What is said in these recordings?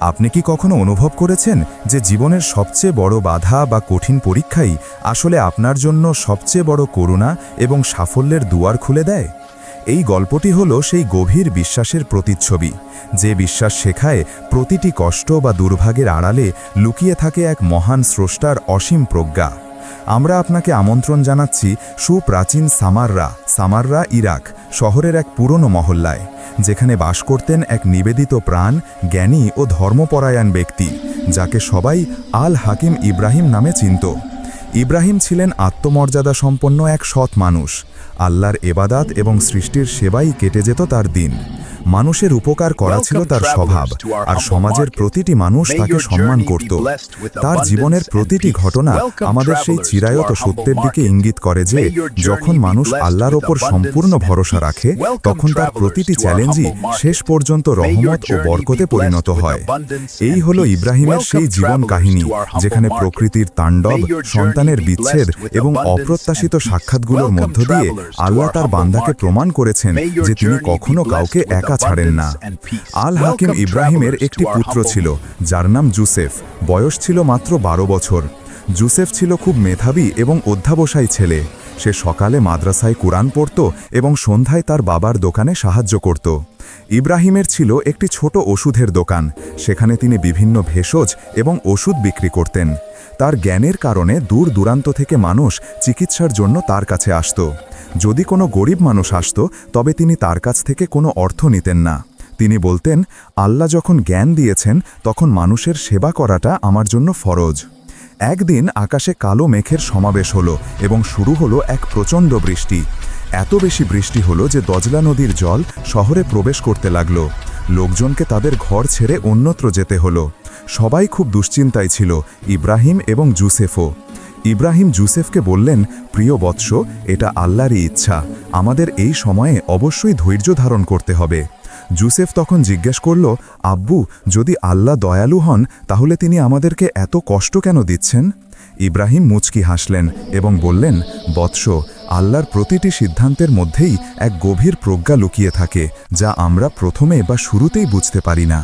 আপনি কি কখনো অনুভব করেছেন যে জীবনের সবচেয়ে বড় বাধা বা কঠিন পরীক্ষাই আসলে আপনার জন্য সবচেয়ে বড় করুণা এবং সাফল্যের দুয়ার খুলে দেয়? এই গল্পটি হলো সেই গভীর বিশ্বাসের প্রতিচ্ছবি, যে বিশ্বাস শেখায় প্রতিটি কষ্ট বা দুর্ভাগের আড়ালে লুকিয়ে থাকে এক মহান স্রষ্টার অসীম প্রজ্ঞা। আমরা আপনাকে আমন্ত্রণ জানাচ্ছি সুপ্রাচীন সামাররা সামাররা ইরাক, শহরের এক পুরনো মহল্লায়, যেখানে বাস করতেন এক নিবেদিত প্রাণ, জ্ঞানী ও ধর্মপরায়ণ ব্যক্তি, যাকে সবাই আল হাকিম ইব্রাহিম নামে চিনত। ইব্রাহিম ছিলেন আত্মমর্যাদা সম্পন্ন এক সৎ মানুষ। আল্লাহর এবাদাত এবং সৃষ্টির সেবাই কেটে যেত তার দিন। মানুষের উপকার করা ছিল তার স্বভাব আর সমাজের প্রতিটি মানুষ তাকে সম্মান করত। তার জীবনের প্রতিটি ঘটনা আমাদের সেই চিরায়ত সত্যের দিকে ইঙ্গিত করে যে যখন মানুষ আল্লাহর ওপর সম্পূর্ণ ভরসা রাখে তখন তার প্রতিটি চ্যালেঞ্জই শেষ পর্যন্ত রহমত ও বরকতে পরিণত হয়। এই হলো ইব্রাহিমের সেই জীবন কাহিনী যেখানে প্রকৃতির তাণ্ডব সন্তানের বিচ্ছেদ এবং অপ্রত্যাশিত সাক্ষাৎগুলোর মধ্য দিয়ে আল্লাহ তার বান্দাকে প্রমাণ করেছেন যে তিনি কখনো কাউকে একা ছাড়েন না। আল হাকিম ইব্রাহিমের একটি পুত্র ছিল যার নাম জুসেফ। বয়স ছিল মাত্র বারো বছর। জুসেফ ছিল খুব মেধাবী এবং অধ্যাবসায়ী ছেলে। সে সকালে মাদ্রাসায় কোরআন পড়ত এবং সন্ধ্যায় তার বাবার দোকানে সাহায্য করত। ইব্রাহিমের ছিল একটি ছোট ওষুধের দোকান। সেখানে তিনি বিভিন্ন ভেষজ এবং ওষুধ বিক্রি করতেন। তার জ্ঞানের কারণে দূর দূরান্ত থেকে মানুষ চিকিৎসার জন্য তার কাছে আসত। যদি কোনো গরিব মানুষ আসত, তবে তিনি তার কাছ থেকে কোনো অর্থ নিতেন না। তিনি বলতেন, আল্লাহ যখন জ্ঞান দিয়েছেন, তখন মানুষের সেবা করাটা আমার জন্য ফরজ। একদিন আকাশে কালো মেঘের সমাবেশ হলো এবং শুরু হলো এক প্রচণ্ড বৃষ্টি। এত বেশি বৃষ্টি হলো যে দজলা নদীর জল শহরে প্রবেশ করতে লাগল। লোকজনকে তাদের ঘর ছেড়ে অন্যত্র যেতে হলো। সবাই খুব দুশ্চিন্তায় ছিল, ইব্রাহিম এবং জুসেফও। ইব্রাহিম জুসেফকে বললেন, প্রিয় বৎস, এটা আল্লাহরই ইচ্ছা। আমাদের এই সময়ে অবশ্যই ধৈর্য ধারণ করতে হবে। জুসেফ তখন জিজ্ঞেস করল, আব্বু, যদি আল্লাহ দয়ালু হন, তাহলে তিনি আমাদেরকে এত কষ্ট কেন দিচ্ছেন? ইব্রাহিম মুচকি হাসলেন এবং বললেন, বৎস, আল্লাহর প্রতিটি সিদ্ধান্তের মধ্যেই এক গভীর প্রজ্ঞা লুকিয়ে থাকে, যা আমরা প্রথমে বা শুরুতেই বুঝতে পারি না।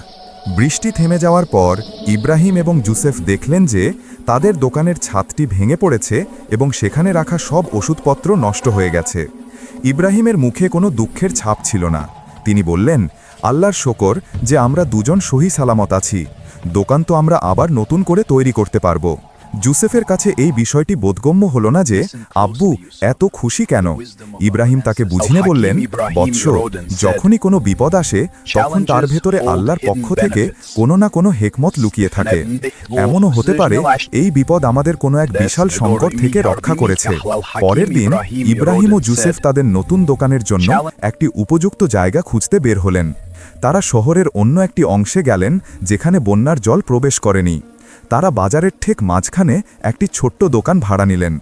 বৃষ্টি থেমে যাওয়ার পর ইব্রাহিম এবং জুসেফ দেখলেন যে তাদের দোকানের ছাদটি ভেঙে পড়েছে এবং সেখানে রাখা সব ওষুধপত্র নষ্ট হয়ে গেছে। ইব্রাহিমের মুখে কোনো দুঃখের ছাপ ছিল না। তিনি বললেন, আল্লাহর শকর যে আমরা দুজন সহি সালামত আছি। দোকান তো আমরা আবার নতুন করে তৈরি করতে পারব। জুসেফের কাছে এই বিষয়টি বোধগম্য হল না যে আব্বু এত খুশি কেন? ইব্রাহিম তাকে বুঝিয়ে বললেন বৎস যখনই কোনো বিপদ আসে তখন তার ভেতরে আল্লাহর পক্ষ থেকে কোনো না কোনো হেকমত লুকিয়ে থাকে। এমনও হতে পারে এই বিপদ আমাদের কোনো এক বিশাল সংকট থেকে রক্ষা করেছে। পরের দিন ইব্রাহিম ও জুসেফ তাদের নতুন দোকানের জন্য একটি উপযুক্ত জায়গা খুঁজতে বের হলেন। তারা শহরের অন্য একটি অংশে গেলেন যেখানে বন্যার জল প্রবেশ করেনি। তারা বাজারের ঠিক মাঝখানে একটি ছোট্ট দোকান ভাড়া নিলেন।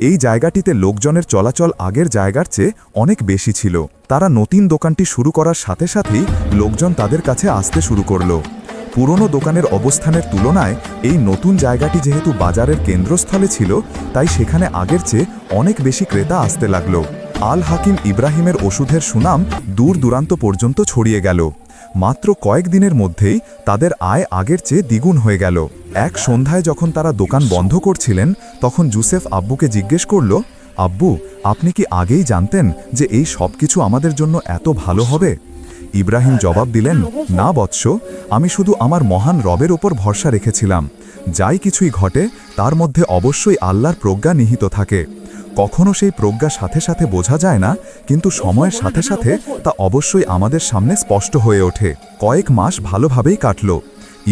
এই জায়গাটিতে লোকজনের চলাচল আগের জায়গার চেয়ে অনেক বেশি ছিল। তারা নতুন দোকানটি শুরু করার সাথে সাথেই লোকজন তাদের কাছে আসতে শুরু করল। পুরনো দোকানের অবস্থানের তুলনায় এই নতুন জায়গাটি যেহেতু বাজারের কেন্দ্রস্থলে ছিল, তাই সেখানে আগের চেয়ে অনেক বেশি ক্রেতা আসতে লাগল। আল হাকিম ইব্রাহিমের ওষুধের সুনাম দূর দূরান্ত পর্যন্ত ছড়িয়ে গেল। মাত্র কয়েকদিনের মধ্যেই তাদের আয় আগের চেয়ে দ্বিগুণ হয়ে গেল। এক সন্ধ্যায় যখন তারা দোকান বন্ধ করছিলেন, তখন জুসেফ আব্বুকে জিজ্ঞেস করল, আব্বু, আপনি কি আগেই জানতেন যে এই সব কিছু আমাদের জন্য এত ভালো হবে? ইব্রাহিম জবাব দিলেন, না বৎস, আমি শুধু আমার মহান রবের ওপর ভরসা রেখেছিলাম। যাই কিছুই ঘটে, তার মধ্যে অবশ্যই আল্লাহর প্রজ্ঞা নিহিত থাকে। কখনো সেই প্রজ্ঞা সাথে সাথে বোঝা যায় না, কিন্তু সময়ের সাথে সাথে তা অবশ্যই আমাদের সামনে স্পষ্ট হয়ে ওঠে। কয়েক মাস ভালোভাবেই কাটল।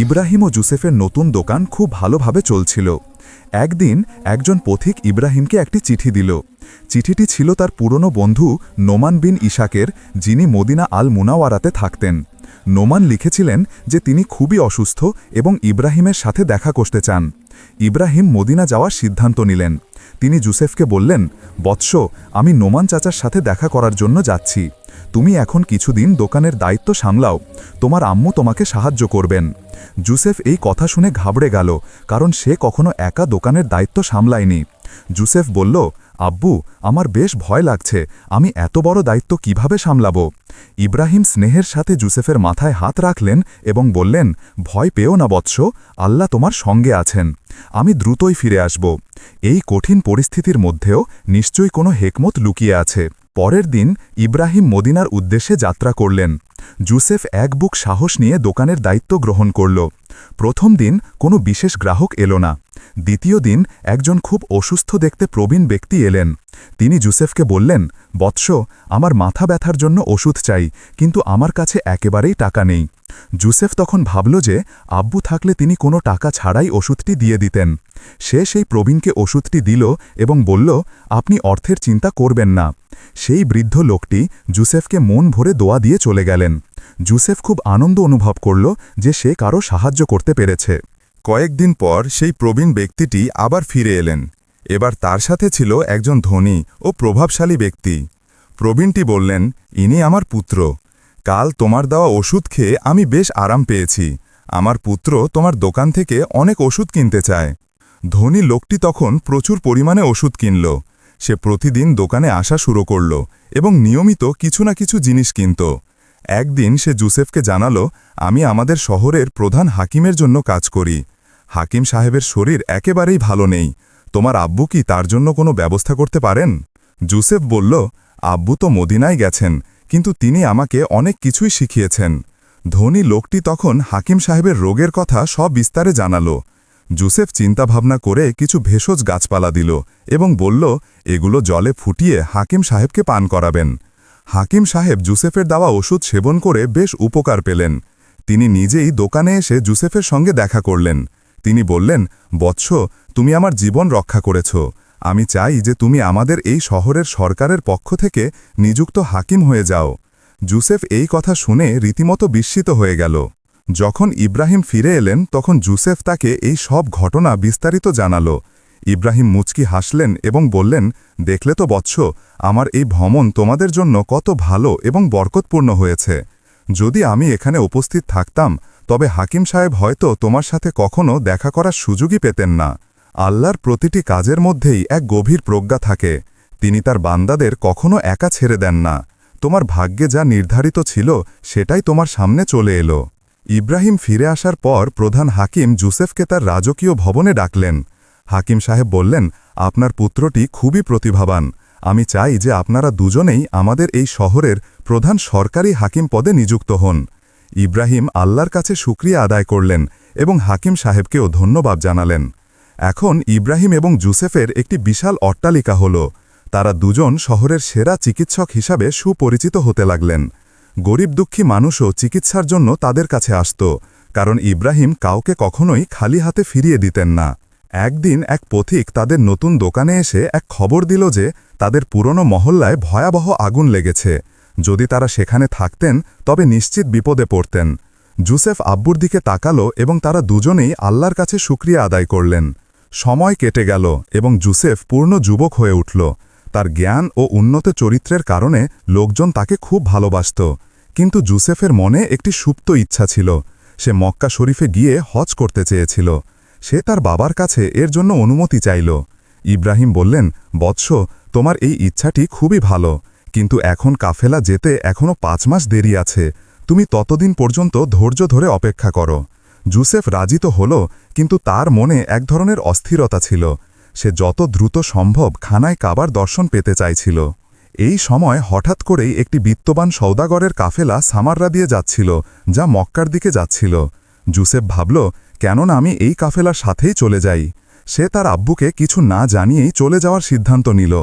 ইব্রাহিম ও জুসেফের নতুন দোকান খুব ভালোভাবে চলছিল। একদিন একজন পথিক ইব্রাহিমকে একটি চিঠি দিল। চিঠিটি ছিল তার পুরনো বন্ধু নোমান বিন ইশাকের, যিনি মদিনা আল মুনাওয়ারাতে থাকতেন। নোমান লিখেছিলেন যে তিনি খুবই অসুস্থ এবং ইব্রাহিমের সাথে দেখা করতে চান। ইব্রাহিম মদিনা যাওয়ার সিদ্ধান্ত নিলেন। তিনি জুসেফকে বললেন, বৎস, আমি নোমান চাচার সাথে দেখা করার জন্য যাচ্ছি। তুমি এখন কিছুদিন দোকানের দায়িত্ব সামলাও। তোমার আম্মু তোমাকে সাহায্য করবেন। জুসেফ এই কথা শুনে ঘাবড়ে গেল, কারণ সে কখনো একা দোকানের দায়িত্ব সামলায়নি। জুসেফ বলল আব্বু, আমার বেশ ভয় লাগছে। আমি এত বড় দায়িত্ব কীভাবে সামলাব? ইব্রাহিম স্নেহের সাথে জুসেফের মাথায় হাত রাখলেন এবং বললেন, ভয় পেও না বৎস, আল্লাহ তোমার সঙ্গে আছেন। আমি দ্রুতই ফিরে আসব। এই কঠিন পরিস্থিতির মধ্যেও নিশ্চয়ই কোনো হেকমত লুকিয়ে আছে। পরের দিন ইব্রাহিম মদিনার উদ্দেশ্যে যাত্রা করলেন। জুসেফ এক বুক সাহস নিয়ে দোকানের দায়িত্ব গ্রহণ করল। প্রথম দিন কোনো বিশেষ গ্রাহক এলো না। দ্বিতীয় দিন একজন খুব অসুস্থ দেখতে প্রবীণ ব্যক্তি এলেন। তিনি জুসেফকে বললেন, বৎস, আমার মাথা ব্যথার জন্য ওষুধ চাই, কিন্তু আমার কাছে একেবারেই টাকা নেই। জুসেফ তখন ভাবল যে আব্বু থাকলে তিনি কোনো টাকা ছাড়াই ওষুধটি দিয়ে দিতেন। সে সেই প্রবীণকে ওষুধটি দিল এবং বলল, আপনি অর্থের চিন্তা করবেন না। সেই বৃদ্ধ লোকটি জুসেফকে মন ভরে দোয়া দিয়ে চলে গেলেন। জুসেফ খুব আনন্দ অনুভব করল যে সে কারও সাহায্য করতে পেরেছে। কয়েকদিন পর সেই প্রবীণ ব্যক্তিটি আবার ফিরে এলেন। এবার তার সাথে ছিল একজন ধনী ও প্রভাবশালী ব্যক্তি। প্রবীণটি বললেন, ইনি আমার পুত্র। কাল তোমার দেওয়া ওষুধ খেয়ে আমি বেশ আরাম পেয়েছি। আমার পুত্র তোমার দোকান থেকে অনেক ওষুধ কিনতে চায়। ধনী লোকটি তখন প্রচুর পরিমাণে ওষুধ কিনল। সে প্রতিদিন দোকানে আসা শুরু করল এবং নিয়মিত কিছু না কিছু জিনিস কিনত। একদিন সে জুসেফকে জানালো, আমি আমাদের শহরের প্রধান হাকিমের জন্য কাজ করি। হাকিম সাহেবের শরীর একেবারেই ভালো নেই। তোমার আব্বু কি তার জন্য কোনো ব্যবস্থা করতে পারেন? জুসেফ বলল, আব্বু তো মদিনায় গেছেন, কিন্তু তিনি আমাকে অনেক কিছুই শিখিয়েছেন। ধনী লোকটি তখন হাকিম সাহেবের রোগের কথা সব বিস্তারে জানালো। জুসেফ চিন্তাভাবনা করে কিছু ভেষজ গাছপালা দিল এবং বলল, এগুলো জলে ফুটিয়ে হাকিম সাহেবকে পান করাবেন। হাকিম সাহেব জুসেফের দেওয়া ওষুধ সেবন করে বেশ উপকার পেলেন। তিনি নিজেই দোকানে এসে জুসেফের সঙ্গে দেখা করলেন। তিনি বললেন, বৎস, তুমি আমার জীবন রক্ষা করেছ। আমি চাই যে তুমি আমাদের এই শহরের সরকারের পক্ষ থেকে নিযুক্ত হাকিম হয়ে যাও। জুসেফ এই কথা শুনে রীতিমতো বিস্মিত হয়ে গেল। যখন ইব্রাহিম ফিরে এলেন, তখন জুসেফ তাকে এই সব ঘটনা বিস্তারিত জানালো। ইব্রাহিম মুচকি হাসলেন এবং বললেন, দেখলে তো বৎস, আমার এই ভ্রমণ তোমাদের জন্য কত ভালো এবং বরকতপূর্ণ হয়েছে। যদি আমি এখানে উপস্থিত থাকতাম, তবে হাকিম সাহেব হয়তো তোমার সাথে কখনো দেখা করার সুযোগই পেতেন না। আল্লাহর প্রতিটি কাজের মধ্যেই এক গভীর প্রজ্ঞা থাকে। তিনি তার বান্দাদের কখনো একা ছেড়ে দেন না। তোমার ভাগ্যে যা নির্ধারিত ছিল, সেটাই তোমার সামনে চলে এলো। ইব্রাহিম ফিরে আসার পর প্রধান হাকিম জুসেফকে তার রাজকীয় ভবনে ডাকলেন। হাকিম সাহেব বললেন, আপনার পুত্রটি খুবই প্রতিভাবান। আমি চাই যে আপনারা দুজনেই আমাদের এই শহরের প্রধান সরকারি হাকিম পদে নিযুক্ত হন। ইব্রাহিম আল্লাহর কাছে সুক্রিয়া আদায় করলেন এবং হাকিম সাহেবকেও ধন্যবাদ জানালেন। এখন ইব্রাহিম এবং জুসেফের একটি বিশাল অট্টালিকা হল। তারা দুজন শহরের সেরা চিকিৎসক হিসাবে সুপরিচিত হতে লাগলেন। গরিব দুঃখী মানুষও চিকিৎসার জন্য তাদের কাছে আসত, কারণ ইব্রাহিম কাউকে কখনোই খালি হাতে ফিরিয়ে দিতেন না। একদিন এক পথিক তাদের নতুন দোকানে এসে এক খবর দিল যে তাদের পুরনো মহল্লায় ভয়াবহ আগুন লেগেছে। যদি তারা সেখানে থাকতেন, তবে নিশ্চিত বিপদে পড়তেন। জুসেফ আব্বুর দিকে তাকালো এবং তারা দুজনেই আল্লাহর কাছে সুক্রিয়া আদায় করলেন। সময় কেটে গেল এবং জুসেফ পূর্ণ যুবক হয়ে উঠল। তার জ্ঞান ও উন্নত চরিত্রের কারণে লোকজন তাকে খুব ভালোবাসত। কিন্তু জুসেফের মনে একটি সুপ্ত ইচ্ছা ছিল। সে মক্কা শরীফে গিয়ে হজ করতে চেয়েছিল। সে তার বাবার কাছে এর জন্য অনুমতি চাইল। ইব্রাহিম বললেন, বৎস, তোমার এই ইচ্ছাটি খুবই ভালো, কিন্তু এখন কাফেলা যেতে এখনও পাঁচ মাস দেরি আছে। তুমি ততদিন পর্যন্ত ধৈর্য ধরে অপেক্ষা করো। জুসেফ রাজি তো হল, কিন্তু তার মনে এক ধরনের অস্থিরতা ছিল। সে যত দ্রুত সম্ভব খানায় কাবার দর্শন পেতে চাইছিল। এই সময় হঠাৎ করেই একটি বিত্তবান সৌদাগরের কাফেলা সামাররা দিয়ে যাচ্ছিল, যা মক্কার দিকে যাচ্ছিল। জুসেফ ভাবল কেননা আমি এই কাফেলার সাথেই চলে যাই। সে তার আব্বুকে কিছু না জানিয়েই চলে যাওয়ার সিদ্ধান্ত নিল।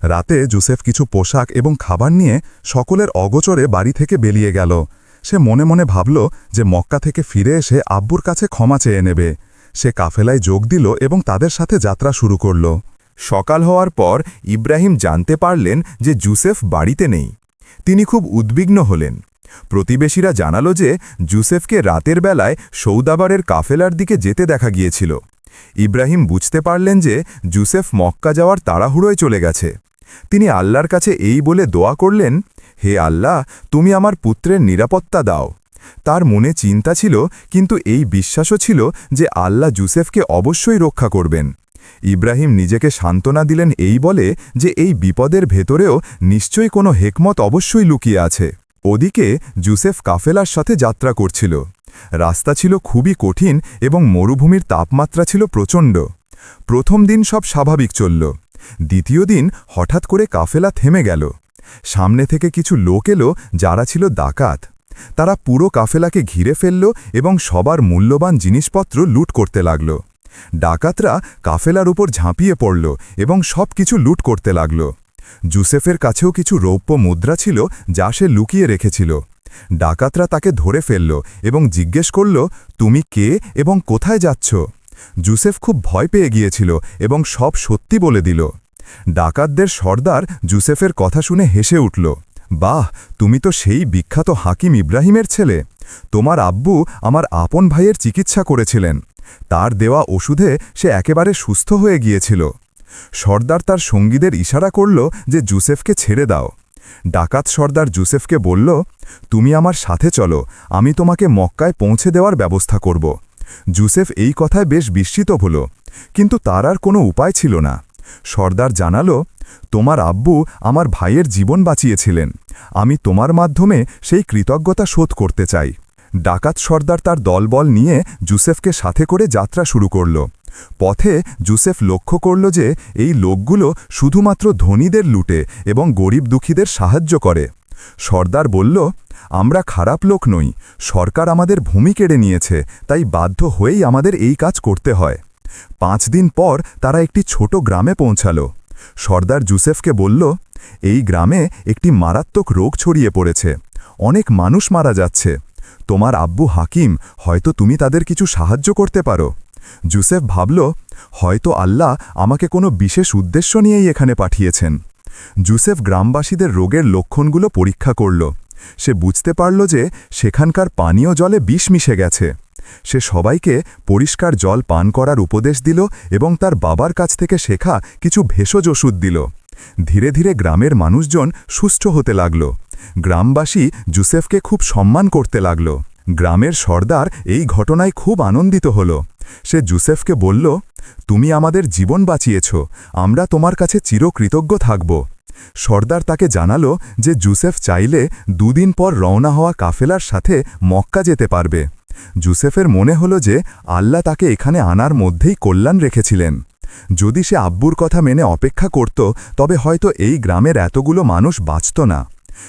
রাতে জুসেফ কিছু পোশাক এবং খাবার নিয়ে সকলের অগোচরে বাড়ি থেকে বেরিয়ে গেল। সে মনে মনে ভাবল যে মক্কা থেকে ফিরে এসে আব্বুর কাছে ক্ষমা চেয়ে নেবে। সে কাফেলায় যোগ দিল এবং তাদের সাথে যাত্রা শুরু করল। সকাল হওয়ার পর ইব্রাহিম জানতে পারলেন যে জুসেফ বাড়িতে নেই। তিনি খুব উদ্বিগ্ন হলেন। প্রতিবেশীরা জানালো যে জুসেফকে রাতের বেলায় সৌদাবারের কাফেলার দিকে যেতে দেখা গিয়েছিল। ইব্রাহিম বুঝতে পারলেন যে জুসেফ মক্কা যাওয়ার তাড়াহুড়োয় চলে গেছে। তিনি আল্লাহর কাছে এই বলে দোয়া করলেন, হে আল্লাহ, তুমি আমার পুত্রের নিরাপত্তা দাও। তার মনে চিন্তা ছিল, কিন্তু এই বিশ্বাসও ছিল যে আল্লাহ জুসেফকে অবশ্যই রক্ষা করবেন। ইব্রাহিম নিজেকে সান্ত্বনা দিলেন এই বলে যে এই বিপদের ভেতরেও নিশ্চয়ই কোনো হেকমত অবশ্যই লুকিয়ে আছে। ওদিকে জুসেফ কাফেলার সাথে যাত্রা করছিল। রাস্তা ছিল খুবই কঠিন এবং মরুভূমির তাপমাত্রা ছিল প্রচণ্ড। প্রথম দিন সব স্বাভাবিক চলল। দ্বিতীয় দিন হঠাৎ করে কাফেলা থেমে গেল। সামনে থেকে কিছু লোক এলো যারা ছিল ডাকাত। তারা পুরো কাফেলাকে ঘিরে ফেলল এবং সবার মূল্যবান জিনিসপত্র লুট করতে লাগল। ডাকাতরা কাফেলার উপর ঝাঁপিয়ে পড়ল এবং সব কিছু লুট করতে লাগল। জুসেফের কাছেও কিছু রৌপ্য মুদ্রা ছিল যা সে লুকিয়ে রেখেছিল। ডাকাতরা তাকে ধরে ফেলল এবং জিজ্ঞেস করল, তুমি কে এবং কোথায় যাচ্ছ? জুসেফ খুব ভয় পেয়ে গিয়েছিল এবং সব সত্যি বলে দিল। ডাকাতদের সর্দার জুসেফের কথা শুনে হেসে উঠল, বাহ, তুমি তো সেই বিখ্যাত হাকিম ইব্রাহিমের ছেলে। তোমার আব্বু আমার আপন ভাইয়ের চিকিৎসা করেছিলেন। তার দেওয়া ওষুধে সে একেবারে সুস্থ হয়ে গিয়েছিল। সর্দার তার সঙ্গীদের ইশারা করল যে জুসেফকে ছেড়ে দাও। ডাকাত সর্দার জুসেফকে বলল, তুমি আমার সাথে চলো, আমি তোমাকে মক্কায় পৌঁছে দেওয়ার ব্যবস্থা করব। জুসেফ এই কথায় বেশ বিস্মিত হল, কিন্তু তার আর কোনো উপায় ছিল না। সর্দার জানালো, তোমার আব্বু আমার ভাইয়ের জীবন বাঁচিয়েছিলেন, আমি তোমার মাধ্যমে সেই কৃতজ্ঞতা শোধ করতে চাই। ডাকাত সর্দার তার দলবল নিয়ে জুসেফকে সাথে করে যাত্রা শুরু করল। পথে জুসেফ লক্ষ্য করল যে এই লোকগুলো শুধুমাত্র ধনীদের লুটে এবং গরিব দুঃখীদের সাহায্য করে। সর্দার বলল, আমরা খারাপ লোক নই, সরকার আমাদের ভূমি কেড়ে নিয়েছে, তাই বাধ্য হয়েই আমাদের এই কাজ করতে হয়। পাঁচ দিন পর তারা একটি ছোট গ্রামে পৌঁছালো। সর্দার জুসেফকে বলল, এই গ্রামে একটি মারাত্মক রোগ ছড়িয়ে পড়েছে, অনেক মানুষ মারা যাচ্ছে। তোমার আব্বু হাকিম, হয়তো তুমি তাদের কিছু সাহায্য করতে পারো। জুসেফ ভাবল, হয়তো আল্লাহ আমাকে কোনো বিশেষ উদ্দেশ্য নিয়েই এখানে পাঠিয়েছেন। জুসেফ গ্রামবাসীদের রোগের লক্ষণগুলো পরীক্ষা করল। সে বুঝতে পারল যে সেখানকার পানীয় জলে বিষ মিশে গেছে। সে সবাইকে পরিষ্কার জল পান করার উপদেশ দিল এবং তার বাবার কাছ থেকে শেখা কিছু ভেষজ ওষুধ দিল। ধীরে ধীরে গ্রামের মানুষজন সুস্থ হতে লাগল। গ্রামবাসী জুসেফকে খুব সম্মান করতে লাগল। গ্রামের সর্দার এই ঘটনায় খুব আনন্দিত হল। সে জুসেফকে বলল, তুমি আমাদের জীবন বাঁচিয়েছ, আমরা তোমার কাছে চিরকৃতজ্ঞ থাকব। সর্দার তাকে জানালো যে জুসেফ চাইলে দুদিন পর রওনা হওয়া কাফেলার সাথে মক্কা যেতে পারবে। জুসেফের মনে হলো যে আল্লাহ তাকে এখানে আনার মধ্যেই কল্যাণ রেখেছিলেন। যদি সে আব্বুর কথা মেনে অপেক্ষা করত, তবে হয়তো এই গ্রামের এতগুলো মানুষ বাঁচত না।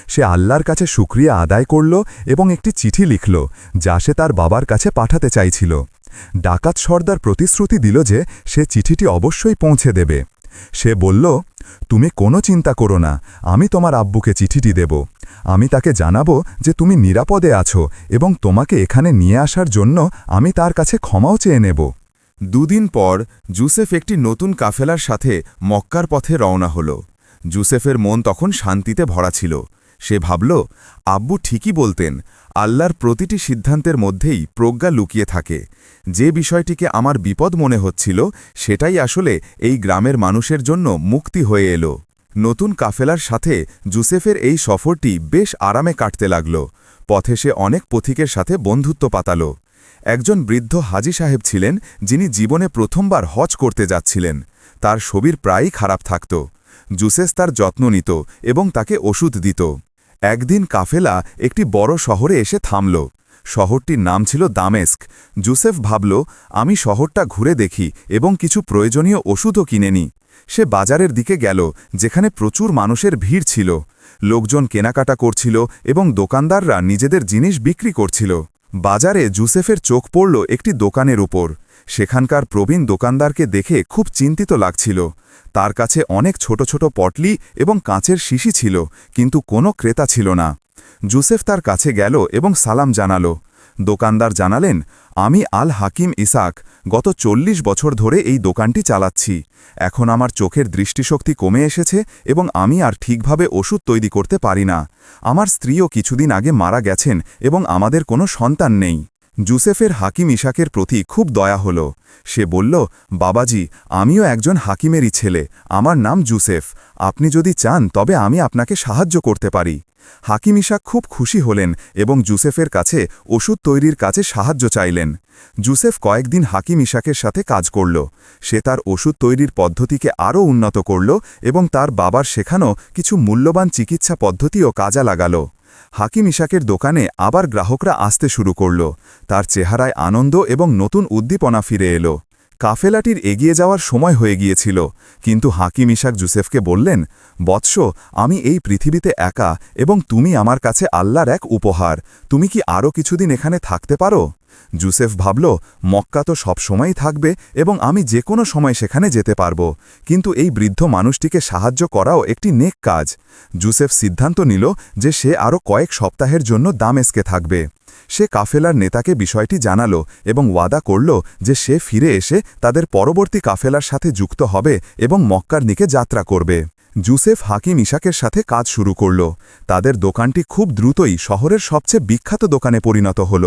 সে আল্লাহর কাছে শুক্রিয়া আদায় করল এবং একটি চিঠি লিখল, যা সে তার বাবার কাছে পাঠাতে চাইছিল। ডাকাত সর্দার প্রতিশ্রুতি দিল যে সে চিঠিটি অবশ্যই পৌঁছে দেবে। সে বলল, তুমি কোনো চিন্তা করো না, আমি তোমার আব্বুকে চিঠিটি দেব। আমি তাকে জানাব যে তুমি নিরাপদে আছো এবং তোমাকে এখানে নিয়ে আসার জন্য আমি তার কাছে ক্ষমাও চেয়ে নেব। দুদিন পর জুসেফ একটি নতুন কাফেলার সাথে মক্কার পথে রওনা হল। জুসেফের মন তখন শান্তিতে ভরা ছিল। সে ভাবল, আব্বু ঠিকই বলতেন, আল্লাহর প্রতিটি সিদ্ধান্তের মধ্যেই প্রজ্ঞা লুকিয়ে থাকে। যে বিষয়টিকে আমার বিপদ মনে হচ্ছিল, সেটাই আসলে এই গ্রামের মানুষের জন্য মুক্তি হয়ে এলো। নতুন কাফেলার সাথে জুসেফের এই সফরটি বেশ আরামে কাটতে লাগল। পথে সে অনেক পথিকের সাথে বন্ধুত্ব পাতাল। একজন বৃদ্ধ হাজি সাহেব ছিলেন, যিনি জীবনে প্রথমবার হজ করতে যাচ্ছিলেন। তার শরীর প্রায়ই খারাপ থাকত। জুসেস তার যত্ন নিত এবং তাকে ওষুধ দিত। একদিন কাফেলা একটি বড় শহরে এসে থামল। শহরটির নাম ছিল দামেস্ক। জুসেফ ভাবল, আমি শহরটা ঘুরে দেখি এবং কিছু প্রয়োজনীয় ওষুধও কিনে নিই। সে বাজারের দিকে গেল, যেখানে প্রচুর মানুষের ভিড় ছিল। লোকজন কেনাকাটা করছিল এবং দোকানদাররা নিজেদের জিনিস বিক্রি করছিল। বাজারে জুসেফের চোখ পড়ল একটি দোকানের উপর। সেখানকার প্রবীণ দোকানদারকে দেখে খুব চিন্তিত লাগছিল। তার কাছে অনেক ছোট ছোট পটলি এবং কাঁচের শিশি ছিল, কিন্তু কোনো ক্রেতা ছিল না। জুসেফ তার কাছে গেল এবং সালাম জানালো। দোকানদার জানালেন, আমি আল হাকিম ইসাক, গত চল্লিশ বছর ধরে এই দোকানটি চালাচ্ছি। এখন আমার চোখের দৃষ্টিশক্তি কমে এসেছে এবং আমি আর ঠিকভাবে ওষুধ তৈরি করতে পারি না। আমার স্ত্রীও কিছুদিন আগে মারা গেছেন এবং আমাদের কোনো সন্তান নেই। জুসেফের হাকিম ইশাকের প্রতি খুব দয়া হল। সে বলল, বাবাজি, আমিও একজন হাকিমেরই ছেলে। আমার নাম জুসেফ। আপনি যদি চান, তবে আমি আপনাকে সাহায্য করতে পারি। হাকিম ইশাক খুব খুশি হলেন এবং জুসেফের কাছে ওষুধ তৈরির কাছে সাহায্য চাইলেন। জুসেফ কয়েকদিন হাকিম ইশাকের সাথে কাজ করল। সে তার ওষুধ তৈরির পদ্ধতিকে আরও উন্নত করল এবং তার বাবার শেখানো কিছু মূল্যবান চিকিৎসা পদ্ধতিও কাজা লাগালো। হাকিম ইশাকের দোকানে আবার গ্রাহকরা আসতে শুরু করল। তার চেহারায় আনন্দ এবং নতুন উদ্দীপনা ফিরে এলো। কাফেলাটির এগিয়ে যাওয়ার সময় হয়ে গিয়েছিল, কিন্তু হাকিম ইশাক জুসেফকে বললেন, বৎস, আমি এই পৃথিবীতে একা এবং তুমি আমার কাছে আল্লাহর এক উপহার। তুমি কি আরও কিছুদিন এখানে থাকতে পারো? জুসেফ ভাবল, মক্কা তো সবসময়ই থাকবে এবং আমি যে কোনো সময় সেখানে যেতে পারব। কিন্তু এই বৃদ্ধ মানুষটিকে সাহায্য করাও একটি নেক কাজ। জুসেফ সিদ্ধান্ত নিল যে সে আরও কয়েক সপ্তাহের জন্য দামেস্কে থাকবে। সে কাফেলার নেতাকে বিষয়টি জানালো এবং ওয়াদা করল যে সে ফিরে এসে তাদের পরবর্তী কাফেলার সাথে যুক্ত হবে এবং মক্কার দিকে যাত্রা করবে। জুসেফ হাকিম ইশাকের সাথে কাজ শুরু করল। তাদের দোকানটি খুব দ্রুতই শহরের সবচেয়ে বিখ্যাত দোকানে পরিণত হল।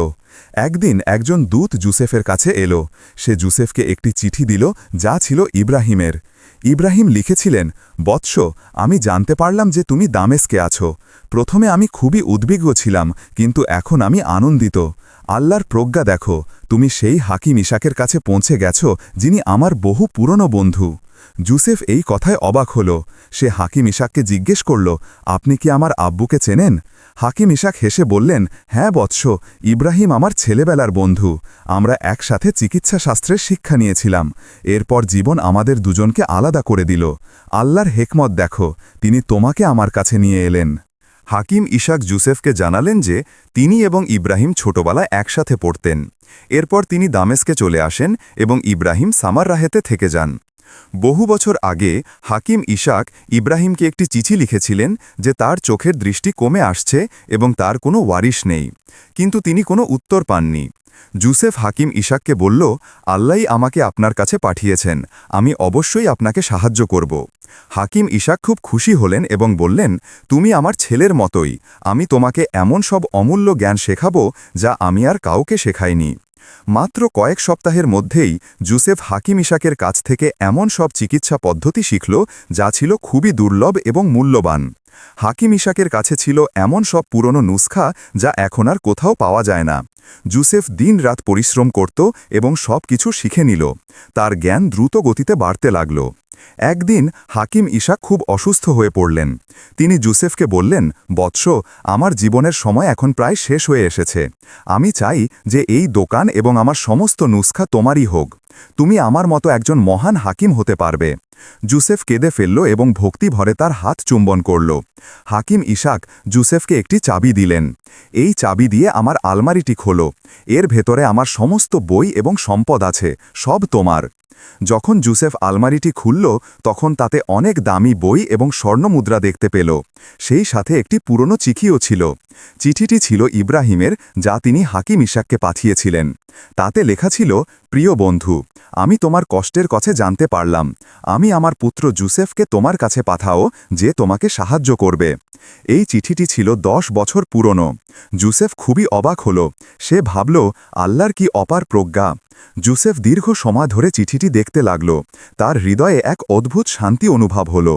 একদিন একজন দূত জুসেফের কাছে এলো। সে জুসেফকে একটি চিঠি দিল, যা ছিল ইব্রাহিমের। ইব্রাহিম লিখেছিলেন, বৎস, আমি জানতে পারলাম যে তুমি দামেস্কে আছো। প্রথমে আমি খুবই উদ্বিগ্ন ছিলাম, কিন্তু এখন আমি আনন্দিত। আল্লাহর প্রজ্ঞা দেখো, তুমি সেই হাকিম ইশাকের কাছে পৌঁছে গেছো, যিনি আমার বহু পুরনো বন্ধু। জুসেফ এই কথায় অবাক হল। সে হাকিম ইশাককে জিজ্ঞেস করল, আপনি কি আমার আব্বুকে চেনেন? হাকিম ইশাক হেসে বললেন হ্যাঁ বৎস, ইব্রাহিম আমার ছেলেবেলার বন্ধু। আমরা একসাথে চিকিৎসা শাস্ত্রের শিক্ষা নিয়েছিলাম। এরপর জীবন আমাদের দুজনকে আলাদা করে দিল। আল্লাহর হেকমত দেখো, তিনি তোমাকে আমার কাছে নিয়ে এলেন। হাকিম ইশাক জুসেফকে জানালেন যে, তিনি এবং ইব্রাহিম ছোটবেলায় একসাথে পড়তেন। এরপর তিনি দামেস্কে চলে আসেন এবং ইব্রাহিম সামার রাহেতে থেকে যান। বহু বছর আগে হাকিম ইশাক ইব্রাহিমকে একটি চিঠি লিখেছিলেন যে তার চোখের দৃষ্টি কমে আসছে এবং তার কোনো ওয়ারিশ নেই, কিন্তু তিনি কোনো উত্তর পাননি। জুসেফ হাকিম ইশাককে বলল আল্লাহ আমাকে আপনার কাছে পাঠিয়েছেন, আমি অবশ্যই আপনাকে সাহায্য করব। হাকিম ইশাক খুব খুশি হলেন এবং বললেন, তুমি আমার ছেলের মতোই, আমি তোমাকে এমন সব অমূল্য জ্ঞান শেখাবো যা আমি আর কাউকে শেখাইনি। মাত্র কয়েক সপ্তাহের মধ্যেই জুসেফ হাকিম ইশাকের কাছ থেকে এমন সব চিকিৎসা পদ্ধতি শিখল যা ছিল খুবই দুর্লভ এবং মূল্যবান। হাকিম ইশাকের কাছে ছিল এমন সব পুরনো নুসখা যা এখন আর কোথাও পাওয়া যায় না। জুসেফ দিন রাত পরিশ্রম করত এবং সব কিছু শিখে নিল। তার জ্ঞান দ্রুত গতিতে বাড়তে লাগল। একদিন হাকিম ইশাক খুব অসুস্থ হয়ে পড়লেন। তিনি জুসেফকে বললেন, বৎস, আমার জীবনের সময় এখন প্রায় শেষ হয়ে এসেছে। আমি চাই যে এই দোকান এবং আমার সমস্ত নুস্খা তোমারই হোক। তুমি আমার মতো একজন মহান হাকিম হতে পারবে। জুসেফ কেঁদে ফেলল এবং ভক্তি ভরে তার হাত চুম্বন করল। হাকিম ইশাক জুসেফকে একটি চাবি দিলেন। এই চাবি দিয়ে আমার আলমারিটি খোলো। এর ভেতরে আমার সমস্ত বই এবং সম্পদ আছে, সব তোমার। যখন জুসেফ আলমারিটি খুলল, তখন তাতে অনেক দামি বই এবং স্বর্ণমুদ্রা দেখতে পেল। সেই সাথে একটি পুরনো চিঠিও ছিল। চিঠিটি ছিল ইব্রাহিমের, যা তিনি হাকিম ইশাককে পাঠিয়েছিলেন। তাতে লেখা ছিল, প্রিয় বন্ধু, আমি তোমার কষ্টের কথা জানতে পারলাম। আমি আমার পুত্র জুসেফকে তোমার কাছে পাঠাও, যে তোমাকে সাহায্য করবে। এই চিঠিটি ছিল দশ বছর পুরনো। জুসেফ খুবই অবাক হল। সে ভাবল, আল্লাহর কি অপার প্রজ্ঞা? জুসেফ দীর্ঘ সময় ধরে চিঠিটি দেখতে লাগল। তার হৃদয়ে এক অদ্ভুত শান্তি অনুভব হল।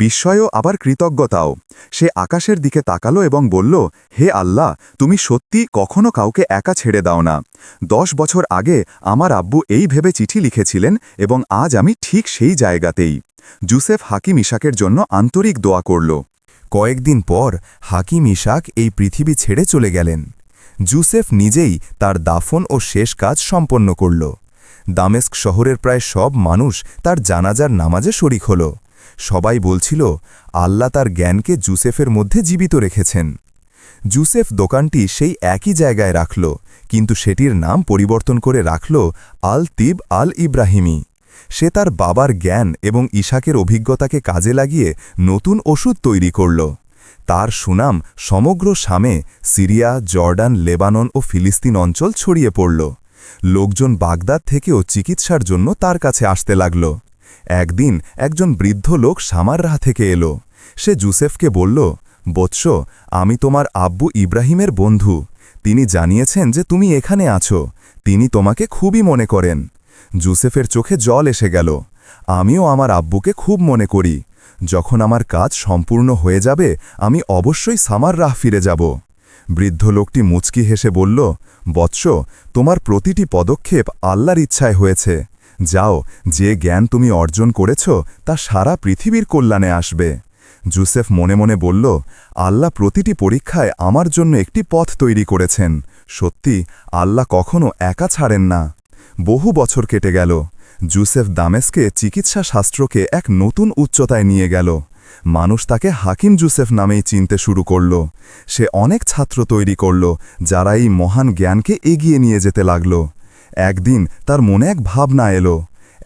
বিস্ময়ও, আবার কৃতজ্ঞতাও। সে আকাশের দিকে তাকালো এবং বলল, হে আল্লাহ, তুমি সত্যি কখনো কাউকে একা ছেড়ে দাও না। দশ বছর আগে আমার আব্বু এই ভেবে চিঠি লিখেছিলেন এবং আজ আমি ঠিক সেই জায়গাতেই। জুসেফ হাকিম ইশাকের জন্য আন্তরিক দোয়া করল। কয়েকদিন পর হাকিম ইশাক এই পৃথিবী ছেড়ে চলে গেলেন। জুসেফ নিজেই তার দাফন ও শেষ কাজ সম্পন্ন করল। দামেস্ক শহরের প্রায় সব মানুষ তার জানাজার নামাজে শরিক হল। সবাই বলছিল, আল্লাহ তার জ্ঞানকে জুসেফের মধ্যে জীবিত রেখেছেন। জুসেফ দোকানটি সেই একই জায়গায় রাখল, কিন্তু সেটির নাম পরিবর্তন করে রাখল আল তিব আল ইব্রাহিমি সে তার বাবার জ্ঞান এবং ইশাকের অভিজ্ঞতাকে কাজে লাগিয়ে নতুন ওষুধ তৈরি করল। তার সুনাম সমগ্র শামে সিরিয়া, জর্ডান, লেবানন ও ফিলিস্তিন অঞ্চল ছড়িয়ে পড়ল। লোকজন বাগদাদ থেকেও চিকিৎসার জন্য তার কাছে আসতে লাগল। একদিন একজন বৃদ্ধ লোক সামাররাহ থেকে এলো। সে জুসেফকে বলল, বৎস, আমি তোমার আব্বু ইব্রাহিমের বন্ধু। তিনি জানিয়েছেন যে তুমি এখানে আছো। তিনি তোমাকে খুবই মনে করেন। জুসেফের চোখে জল এসে গেল। আমিও আমার আব্বুকে খুব মনে করি। যখন আমার কাজ সম্পূর্ণ হয়ে যাবে, আমি অবশ্যই সামার রাহ ফিরে যাব। বৃদ্ধ লোকটি মুচকি হেসে বলল, বৎস, তোমার প্রতিটি পদক্ষেপ আল্লাহর ইচ্ছায় হয়েছে। যাও, যে জ্ঞান তুমি অর্জন করেছ, তা সারা পৃথিবীর কল্যাণে আসবে। জুসেফ মনে মনে বলল, আল্লাহ প্রতিটি পরীক্ষায় আমার জন্য একটি পথ তৈরি করেছেন। সত্যি, আল্লাহ কখনো একা ছাড়েন না। বহু বছর কেটে গেল। জুসেফ দামেস্কে চিকিৎসা শাস্ত্রকে এক নতুন উচ্চতায় নিয়ে গেল। মানুষ তাকে হাকিম জুসেফ নামেই চিনতে শুরু করল। সে অনেক ছাত্র তৈরি করল, যারা এই মহান জ্ঞানকে এগিয়ে নিয়ে যেতে লাগল। একদিন তার মনে এক ভাবনা এলো,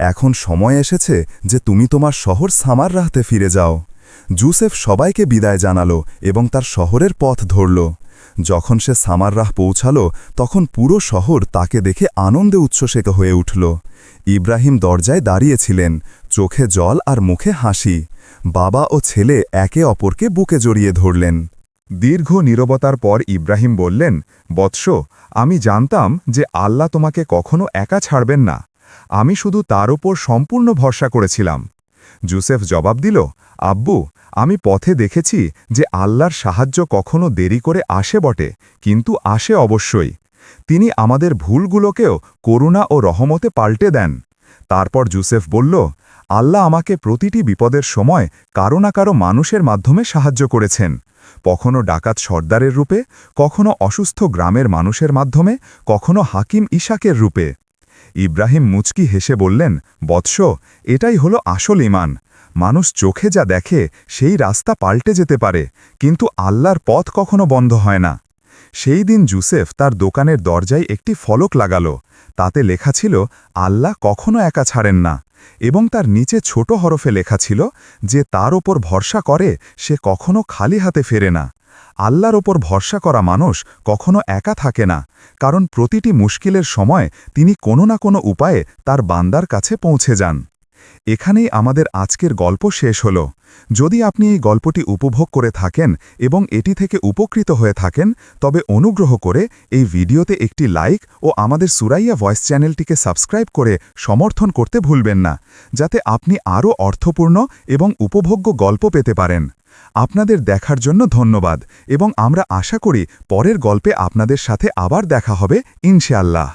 এখন সময় এসেছে যে তুমি তোমার শহর সামার রাহতে ফিরে যাও। জুসেফ সবাইকে বিদায় জানালো এবং তার শহরের পথ ধরল। যখন সে সামাররাহ পৌঁছালো, তখন পুরো শহর তাকে দেখে আনন্দে উচ্ছ্বসিত হয়ে উঠল। ইব্রাহিম দরজায় দাঁড়িয়েছিলেন, চোখে জল আর মুখে হাসি। বাবা ও ছেলে একে অপরকে বুকে জড়িয়ে ধরলেন। দীর্ঘ নীরবতার পর ইব্রাহিম বললেন, বৎস, আমি জানতাম যে আল্লাহ তোমাকে কখনো একা ছাড়বেন না। আমি শুধু তার ওপর সম্পূর্ণ ভরসা করেছিলাম। জুসেফ জবাব দিল আব্বু, আমি পথে দেখেছি যে আল্লাহর সাহায্য কখনো দেরি করে আসে বটে, কিন্তু আসে অবশ্যই। তিনি আমাদের ভুলগুলোকেও করুণা ও রহমতে পাল্টে দেন। তারপর জুসেফ বলল, আল্লাহ আমাকে প্রতিটি বিপদের সময় কারও না কারও মানুষের মাধ্যমে সাহায্য করেছেন। কখনো ডাকাত সর্দারের রূপে, কখনো অসুস্থ গ্রামের মানুষের মাধ্যমে, কখনো হাকিম ইশাকের রূপে। ইব্রাহিম মুচকি হেসে বললেন, বৎস, এটাই হলো আসল ইমান মানুষ চোখে যা দেখে, সেই রাস্তা পাল্টে যেতে পারে, কিন্তু আল্লাহর পথ কখনো বন্ধ হয় না। সেই দিন জুসেফ তার দোকানের দরজায় একটি ফলক লাগালো। তাতে লেখা ছিল, আল্লাহ কখনো একা ছাড়েন না। এবং তার নিচে ছোট হরফে লেখা ছিল, যে তার ওপর ভরসা করে, সে কখনো খালি হাতে ফেরে না। আল্লাহর ওপর ভরসা করা মানুষ কখনো একা থাকে না, কারণ প্রতিটি মুশকিলের সময় তিনি কোনো না কোনো উপায়ে তার বান্দার কাছে পৌঁছে যান। এখানেই আমাদের আজকের গল্প শেষ হল। যদি আপনি এই গল্পটি উপভোগ করে থাকেন এবং এটি থেকে উপকৃত হয়ে থাকেন, তবে অনুগ্রহ করে এই ভিডিওতে একটি লাইক ও আমাদের সুরাইয়া ভয়েস চ্যানেলটিকে সাবস্ক্রাইব করে সমর্থন করতে ভুলবেন না, যাতে আপনি আরও অর্থপূর্ণ এবং উপভোগ্য গল্প পেতে পারেন। আপনাদের দেখার জন্য ধন্যবাদ এবং আমরা আশা করি পরের গল্পে আপনাদের সাথে আবার দেখা হবে, ইনশাআল্লাহ।